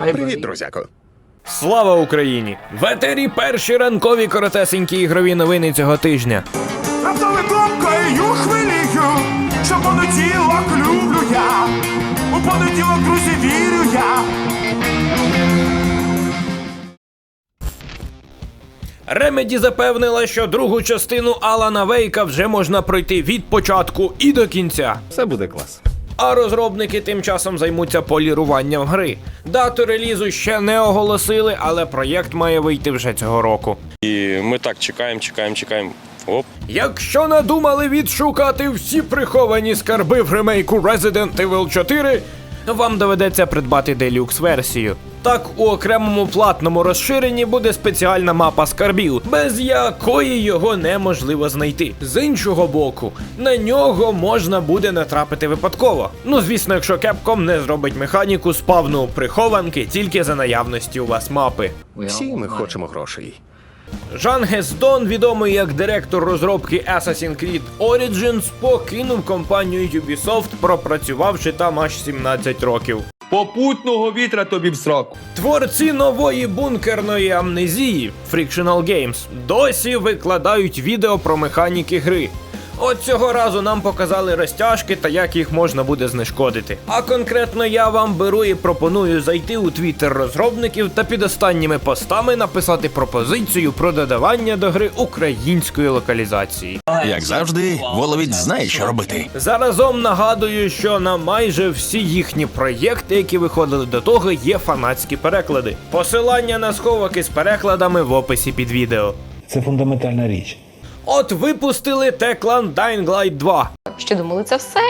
Привіт, друзяко. Слава Україні! В етері перші ранкові коротесенькі ігрові новини цього тижня. Раптове думкою хвилію, що понеділок люблю я, у понеділок, друзі, вірю я. Ремеді запевнила, що другу частину Алана Вейка вже можна пройти від початку і до кінця. Все буде клас. А розробники тим часом займуться поліруванням гри. Дату релізу ще не оголосили, але проєкт має вийти вже цього року. І ми так чекаємо, чекаємо, чекаємо. Оп, Якщо надумали відшукати всі приховані скарби в ремейку Resident Evil 4, вам доведеться придбати делюкс версію. Так, у окремому платному розширенні буде спеціальна мапа скарбів, без якої його неможливо знайти. З іншого боку, на нього можна буде натрапити випадково. Ну, звісно, якщо Capcom не зробить механіку спавну прихованки тільки за наявності у вас мапи. Всі ми хочемо грошей. Жан Гесдон, відомий як директор розробки Assassin's Creed Origins, покинув компанію Ubisoft, пропрацювавши там аж 17 років. Попутного вітра тобі в сраку. Творці нової бункерної амнезії Frictional Games досі викладають відео про механіки гри. От цього разу нам показали розтяжки та як їх можна буде знешкодити. А конкретно я вам беру і пропоную зайти у твіттер розробників та під останніми постами написати пропозицію про додавання до гри української локалізації. Як завжди, Воловець знає, що робити. Заразом нагадую, що на майже всі їхні проєкти, які виходили до того, є фанатські переклади. Посилання на сховок із перекладами в описі під відео. Це фундаментальна річ. От випустили Techland Dying Light 2. Що думали, це все?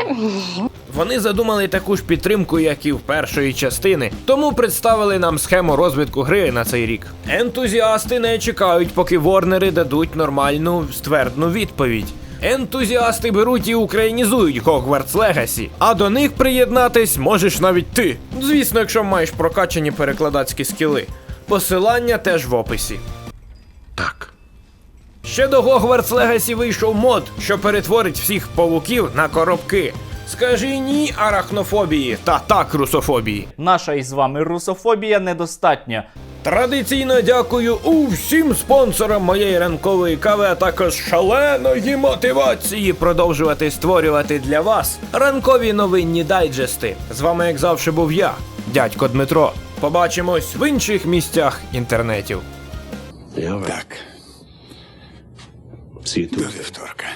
Вони задумали таку ж підтримку, як і в першої частини, тому представили нам схему розвитку гри на цей рік. Ентузіасти не чекають, поки ворнери дадуть нормальну ствердну відповідь. Ентузіасти беруть і українізують Hogwarts Legacy, а до них приєднатись можеш навіть ти. Звісно, якщо маєш прокачані перекладацькі скіли. Посилання теж в описі. Так. Ще до Hogwarts Legacy вийшов мод, що перетворить всіх павуків на коробки. Скажи ні арахнофобії та так русофобії. Наша із вами русофобія недостатня. Традиційно дякую усім спонсорам моєї ранкової кави, а також шаленої мотивації продовжувати створювати для вас ранкові новинні дайджести. З вами, як завжди, був я, дядько Дмитро. Побачимось в інших місцях інтернетів. Так. До вівторка.